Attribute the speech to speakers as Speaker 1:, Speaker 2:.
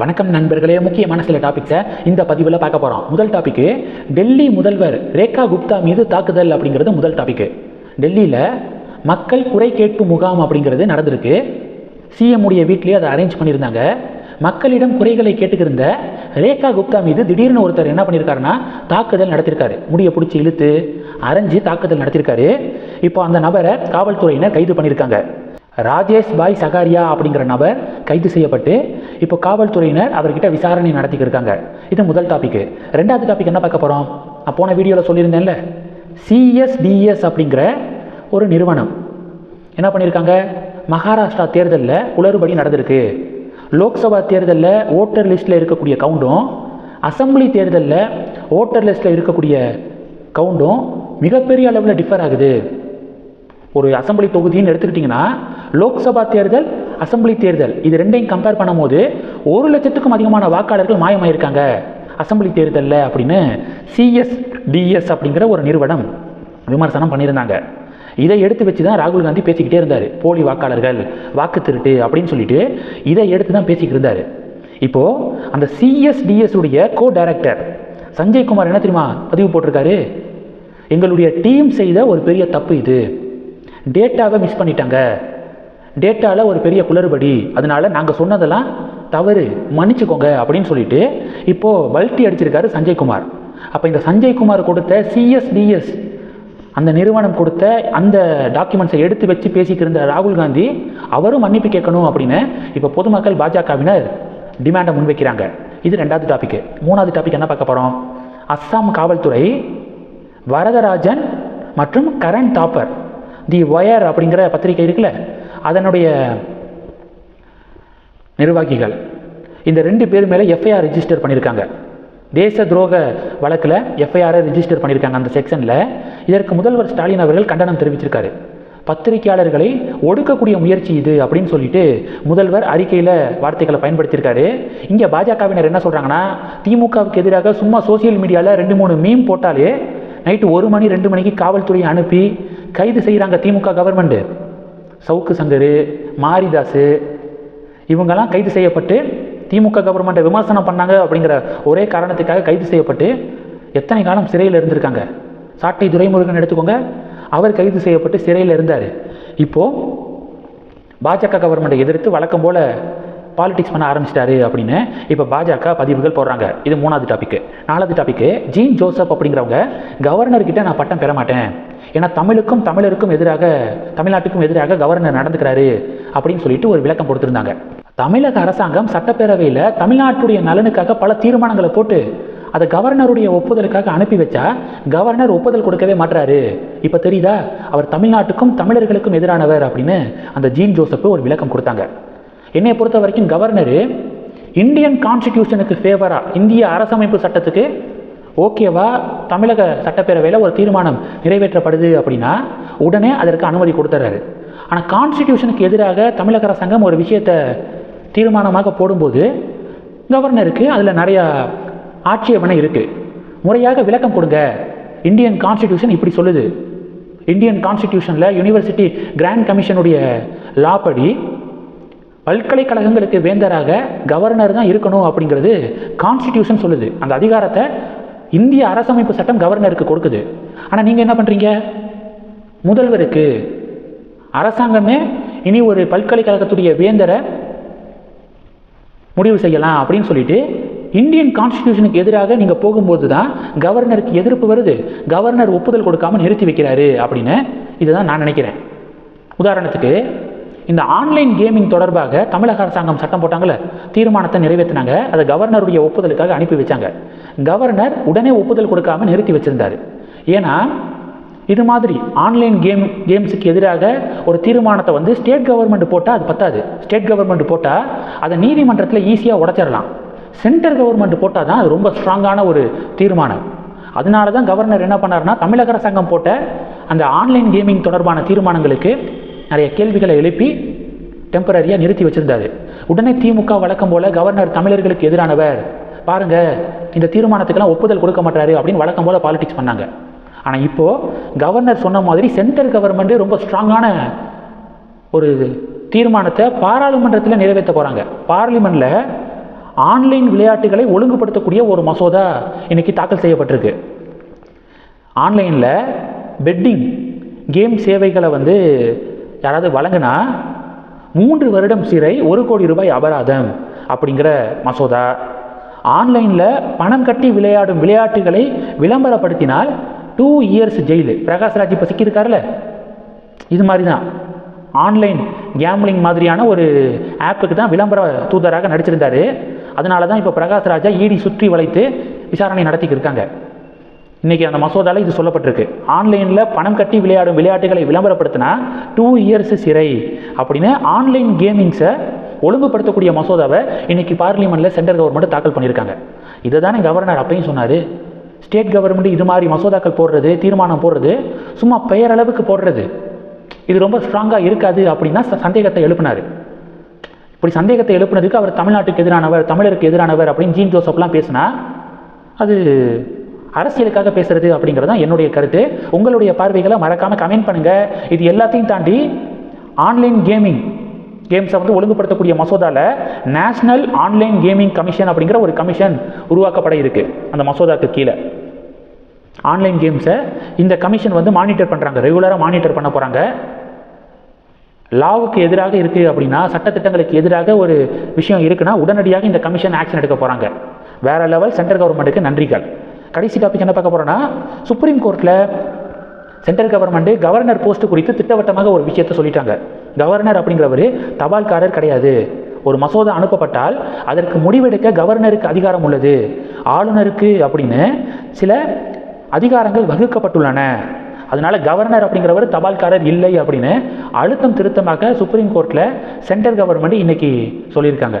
Speaker 1: வணக்கம் நண்பர்களே முக்கியமான சில டாபிக்ஸை இந்த பதிவில் பார்க்க போகிறோம் முதல் டாபிக்கு டெல்லி முதல்வர் ரேகா குப்தா மீது தாக்குதல் அப்படிங்கிறது முதல் டாபிக்கு டெல்லியில் மக்கள் குறை கேட்பு முகாம் அப்படிங்கிறது நடந்திருக்கு. சிஎம் உடைய வீட்லேயே அதை அரேஞ்ச் பண்ணியிருந்தாங்க. மக்களிடம் குறைகளை கேட்டுக்கிருந்த ரேகா குப்தா மீது திடீர்னு ஒருத்தர் என்ன பண்ணியிருக்காருன்னா தாக்குதல் நடத்தியிருக்காரு. முடியை பிடிச்சி இழுத்து அரைஞ்சு தாக்குதல் நடத்தியிருக்காரு. இப்போ அந்த நபரை காவல்துறையினர் கைது பண்ணியிருக்காங்க. ராஜேஷ் பாய் சகாரியா அப்படிங்கிற நபர் கைது செய்யப்பட்டு இப்போ காவல்துறையினர் அவர்கிட்ட விசாரணை நடத்திக்கிட்டு இருக்காங்க இது முதல் டாபிக் ரெண்டாவது டாபிக் என்ன பார்க்க போகிறோம் நான் போன வீடியோவில் சொல்லியிருந்தேன்ல. சிஎஸ்டிஎஸ் அப்படிங்கிற ஒரு நிறுவனம். என்ன பண்ணியிருக்காங்க மகாராஷ்டிரா தேர்தலில் குளறுபடி நடந்திருக்கு. லோக்சபா தேர்தலில் ஓட்டர் லிஸ்ட்டில் இருக்கக்கூடிய கவுண்டும் அசம்பிளி தேர்தலில் ஓட்டர் லிஸ்ட்டில் இருக்கக்கூடிய கவுண்டும் மிகப்பெரிய அளவில் டிஃபர் ஆகுது. ஒரு அசம்பிளி தொகுதின்னு எடுத்துக்கிட்டிங்கன்னா லோக்சபா தேர்தல் அசம்பிளி தேர்தல். இது ரெண்டையும் கம்பேர் பண்ணும்போது ஒரு லட்சத்துக்கும் அதிகமான வாக்காளர்கள் மாயமாயிருக்காங்க. அசம்பிளி தேர்தலில் அப்படின்னு சிஎஸ்டிஎஸ் அப்படிங்கிற ஒரு நிறுவனம் விமர்சனம் பண்ணியிருந்தாங்க. இதை எடுத்து வச்சு தான் ராகுல் காந்தி பேசிக்கிட்டே இருந்தார். போலி வாக்காளர்கள் வாக்கு திருட்டு அப்படின்னு சொல்லிட்டு இதை எடுத்து தான் பேசிக்கிட்டு இருந்தார். இப்போது அந்த சிஎஸ்டிஎஸ் உடைய கோ டைரக்டர் சஞ்சய் குமார் என்ன தெரியுமா பதிவு போட்டிருக்காரு? எங்களுடைய டீம் செய்த ஒரு பெரிய தப்பு இது. டேட்டாவை மிஸ் பண்ணிட்டாங்க. டேட்டாவில் ஒரு பெரிய குளறுபடி. அதனால் நாங்கள் சொன்னதெல்லாம் தவறு. மன்னிச்சுக்கோங்க அப்படின்னு சொல்லிட்டு இப்போது வல்ட்டி அடிச்சிருக்காரு சஞ்சய்குமார் அப்போ இந்த சஞ்சய்குமார் கொடுத்த சிஎஸ்டிஎஸ் அந்த நிறுவனம் கொடுத்த அந்த டாக்குமெண்ட்ஸை எடுத்து வச்சு பேசிக்கிருந்த ராகுல் காந்தி அவரும் மன்னிப்பு கேட்கணும் அப்படின்னு இப்போ பொதுமக்கள் பாஜகவினர் டிமாண்டை முன்வைக்கிறாங்க. இது ரெண்டாவது டாபிக் மூணாவது டாபிக் என்ன பார்க்க போகிறோம் அஸ்ஸாம் காவல்துறை வரதராஜன் மற்றும் கரண் தாப்பர் தி ஒயர் அப்படிங்கிற பத்திரிகை இருக்குல்ல அதனுடைய நிர்வாகிகள். இந்த ரெண்டு பேர் மேலே எஃப்ஐஆர் ரிஜிஸ்டர் பண்ணியிருக்காங்க தேச துரோக வழக்கில் எஃப்ஐஆரை ரிஜிஸ்டர் பண்ணியிருக்காங்க அந்த செக்ஷனில் இதற்கு முதல்வர் ஸ்டாலின் அவர்கள் கண்டனம் தெரிவிச்சிருக்காரு. பத்திரிகையாளர்களை ஒடுக்கக்கூடிய முயற்சி இது அப்படின்னு சொல்லிட்டு முதல்வர் அறிக்கையில் வார்த்தைகளை பயன்படுத்தியிருக்காரு. இங்கே பாஜகவினர் என்ன சொல்கிறாங்கன்னா திமுகவுக்கு எதிராக சும்மா சோசியல் மீடியாவில் ரெண்டு மூணு மீம் போட்டாலே நைட்டு ஒரு மணி ரெண்டு மணிக்கு காவல்துறையை அனுப்பி கைது செய்கிறாங்க திமுக கவர்மெண்ட்டு சவுக்கு சங்கர் மாரிதாஸ் இவங்கெல்லாம் கைது செய்யப்பட்டு திமுக கவர்மெண்ட்டை விமர்சனம் பண்ணாங்க அப்படிங்கிற ஒரே காரணத்துக்காக கைது செய்யப்பட்டு எத்தனை காலம் சிறையில் இருந்திருக்காங்க? சாட்டை துரைமுருகன் எடுத்துக்கோங்க. அவர் கைது செய்யப்பட்டு சிறையில் இருந்தார். இப்போது பாஜக கவர்மெண்ட்டை எதிர்த்து வழக்கம் போல் பாலிடிக்ஸ் பண்ண ஆரம்பிச்சிட்டாரு அப்படின்னு இப்போ பாஜக பதிவுகள் போடுறாங்க. இது மூணாவது டாபிக் நாலாவது டாபிக் ஜீன் ஜோசப் அப்படிங்கிறவங்க கவர்னர்கிட்ட நான் பட்டம் பெற மாட்டேன். ஏன்னா தமிழுக்கும் தமிழருக்கும் எதிராக தமிழ்நாட்டுக்கும் எதிராக கவர்னர் நடந்துக்கிறாரு அப்படின்னு சொல்லிட்டு ஒரு விளக்கம் கொடுத்துருந்தாங்க. தமிழக அரசாங்கம் சட்டப்பேரவையில் தமிழ்நாட்டுடைய நலனுக்காக பல தீர்மானங்களை போட்டு அதை கவர்னருடைய ஒப்புதலுக்காக அனுப்பி வச்சா கவர்னர் ஒப்புதல் கொடுக்கவே மாட்டுறாரு இப்போ தெரியுதா? அவர் தமிழ்நாட்டுக்கும் தமிழர்களுக்கும் எதிரானவர் அப்படின்னு அந்த ஜீன் ஜோசப் ஒரு விளக்கம் கொடுத்தாங்க. என்னை பொறுத்த வரைக்கும் கவர்னரு இந்தியன் கான்ஸ்டிடியூஷனுக்கு ஃபேவராக இந்திய அரசமைப்பு சட்டத்துக்கு ஓகேவா தமிழக சட்டப்பேரவையில் ஒரு தீர்மானம் நிறைவேற்றப்படுது அப்படின்னா உடனே அதற்கு அனுமதி கொடுத்துறாரு. ஆனால் கான்ஸ்டிடியூஷனுக்கு எதிராக தமிழக அரசாங்கம் ஒரு விஷயத்தை தீர்மானமாக போடும்போது கவர்னருக்கு அதில் நிறையா ஆட்சேபனை இருக்குது முறையாக விளக்கம் கொடுங்க. இந்தியன் கான்ஸ்டிடியூஷன் இப்படி சொல்லுது. இந்தியன் கான்ஸ்டிடியூஷனில் யூனிவர்சிட்டி கிராண்ட் கமிஷனுடைய லா படி பல்கலைக்கழகங்களுக்கு வேந்தராக கவர்னர் தான் இருக்கணும் அப்படிங்கிறது கான்ஸ்டிடியூஷன் சொல்லுது. அந்த அதிகாரத்தை இந்திய அரசமைப்பு சட்டம் கவர்னருக்கு கொடுக்குது. ஆனால் நீங்கள் என்ன பண்ணுறீங்க முதல்வருக்கு அரசாங்கமே இனி ஒரு பல்கலைக்கழகத்துடைய வேந்தரை முடிவு செய்யலாம் அப்படின்னு சொல்லிட்டு இந்தியன் கான்ஸ்டிடியூஷனுக்கு எதிராக நீங்கள் போகும்போது தான் கவர்னருக்கு எதிர்ப்பு வருது. கவர்னர் ஒப்புதல் கொடுக்காம நிறுத்தி வைக்கிறாரு அப்படின்னு இதுதான் நான் நினைக்கிறேன். உதாரணத்துக்கு இந்த ஆன்லைன் கேமிங் தொடர்பாக தமிழக அரசாங்கம் சட்டம் போட்டாங்கள தீர்மானத்தை நிறைவேற்றினாங்க. அதை கவர்னருடைய ஒப்புதலுக்காக அனுப்பி வச்சாங்க. கவர்னர் உடனே ஒப்புதல் கொடுக்காம நிறுத்தி வச்சிருந்தாரு. ஏன்னா இது மாதிரி ஆன்லைன் கேம் கேம்ஸுக்கு எதிராக ஒரு தீர்மானத்தை வந்து ஸ்டேட் கவர்மெண்ட் போட்டால் அது பத்தாது. ஸ்டேட் கவர்மெண்ட் போட்டால் அதை நீதிமன்றத்தில் ஈஸியாக உடச்சிடலாம். சென்ட்ரல் கவர்மெண்ட் போட்டால் தான் அது ரொம்ப ஸ்ட்ராங்கான ஒரு தீர்மானம். அதனால தான் கவர்னர் என்ன பண்ணார்னா தமிழக அரசாங்கம் போட்ட அந்த ஆன்லைன் கேமிங் தொடர்பான தீர்மானங்களுக்கு நிறைய கேள்விகளை எழுப்பி டெம்பரரியாக நிறுத்தி வச்சுருந்தாரு. உடனே திமுக வழக்கம் போல கவர்னர் தமிழர்களுக்கு எதிரானவர் பாருங்க இந்த தீர்மானத்துக்கெல்லாம் ஒப்புதல் கொடுக்க மாட்டாரு அப்படின்னு வழக்கம் போல பாலிடிக்ஸ் பண்ணாங்க. ஆனால் இப்போது கவர்னர் சொன்ன மாதிரி சென்ட்ரல் கவர்மெண்ட்டு ரொம்ப ஸ்ட்ராங்கான ஒரு தீர்மானத்தை பாராளுமன்றத்தில் நிறைவேற்ற போகிறாங்க பார்லிமெண்ட்டில் ஆன்லைன் விளையாட்டுகளை ஒழுங்குபடுத்தக்கூடிய ஒரு மசோதா இன்னைக்கு தாக்கல் செய்யப்பட்டிருக்கு. ஆன்லைனில் பெட்டிங் கேம் சேவைகளை வந்து யாராவது வழங்கினா மூன்று வருடம் சிறை ஒரு கோடி ரூபாய் அபராதம் அப்படிங்கிற மசோதா. ஆன்லைனில் பணம் கட்டி விளையாடும் விளையாட்டுகளை விளம்பரப்படுத்தினால் டூ இயர்ஸ் ஜெயிலு பிரகாஷ்ராஜ் இப்போ சிக்கியிருக்காருல்ல இது மாதிரி தான் ஆன்லைன் கேம்லிங் மாதிரியான ஒரு ஆப்புக்கு தான் விளம்பர தூதராக நடிச்சிருந்தாரு. அதனால தான் இப்போ பிரகாஷ் ராஜா ஈடி சுற்றி வளைத்து விசாரணை நடத்திக்கிருக்காங்க. இன்றைக்கி அந்த மசோதாவில் இது சொல்லப்பட்டிருக்கு. ஆன்லைனில் பணம் கட்டி விளையாடும் விளையாட்டுகளை விளம்பரப்படுத்தினா டூ இயர்ஸ் சிறை அப்படின்னு ஆன்லைன் கேமிங்ஸை ஒழுங்குபடுத்தக்கூடிய மசோதாவை இன்றைக்கி பார்லிமெண்ட்டில் சென்ட்ரல் கவர்மெண்ட் தாக்கல் பண்ணியிருக்காங்க. இதை தானே கவர்னர் அப்பையும் சொன்னார். ஸ்டேட் கவர்மெண்ட் இது மாதிரி மசோதாக்கள் போடுறது தீர்மானம் போடுறது சும்மா பெயரளவுக்கு போடுறது. இது ரொம்ப ஸ்ட்ராங்காக இருக்காது அப்படின்னா ச- சந்தேகத்தை எழுப்பினார். இப்படி சந்தேகத்தை எழுப்பினதுக்கு அவர் தமிழ்நாட்டுக்கு எதிரானவர் தமிழருக்கு எதிரானவர் அப்படின்னு ஜீன் ஜோசப்லாம் பேசினா அது அரசியலுக்காக பேசுறது அப்படிங்கிறது தான் என்னுடைய கருத்து. உங்களுடைய பார்வைகளை மறக்காமல் கமெண்ட் பண்ணுங்கள் இது எல்லாத்தையும் தாண்டி ஆன்லைன் கேமிங் கேம்ஸை வந்து ஒழுங்குபடுத்தக்கூடிய மசோதாவில் நேஷனல் ஆன்லைன் கேமிங் கமிஷன் அப்படிங்கிற ஒரு கமிஷன் உருவாக்கப்பட இருக்கு. அந்த மசோதாக்கு கீழே. ஆன்லைன் கேம்ஸை இந்த கமிஷன் வந்து மானிட்டர் பண்ணுறாங்க ரெகுலராக மானிட்டர் பண்ண போகிறாங்க லாவுக்கு எதிராக இருக்குது அப்படின்னா சட்டத்திட்டங்களுக்கு எதிராக ஒரு விஷயம் இருக்குன்னா உடனடியாக இந்த கமிஷன் ஆக்ஷன் எடுக்க போகிறாங்க வேற லெவல் சென்ட்ரல் கவர்மெண்ட்டுக்கு நன்றிகள். கடைசி டாபிக் என்ன பார்க்க போகிறோன்னா சுப்ரீம் கோர்ட்டில் சென்ட்ரல் கவர்மெண்ட் கவர்னர் போஸ்ட் குறித்து திட்டவட்டமாக ஒரு விஷயத்தை சொல்லிட்டாங்க. கவர்னர் அப்படிங்கிறவர் தபால்காரர் கிடையாது. ஒரு மசோதா அனுப்பப்பட்டால் அதற்கு முடிவெடுக்க கவர்னருக்கு அதிகாரம் உள்ளது. ஆளுநருக்கு அப்படின்னு சில அதிகாரங்கள் வகுக்கப்பட்டுள்ளன. அதனால் கவர்னர் அப்படிங்கிறவர் தபால்காரர் இல்லை அப்படின்னு அழுத்தம் திருத்தமாக சுப்ரீம் கோர்ட்டில் சென்ட்ரல் கவர்மெண்ட் இன்றைக்கி சொல்லியிருக்காங்க.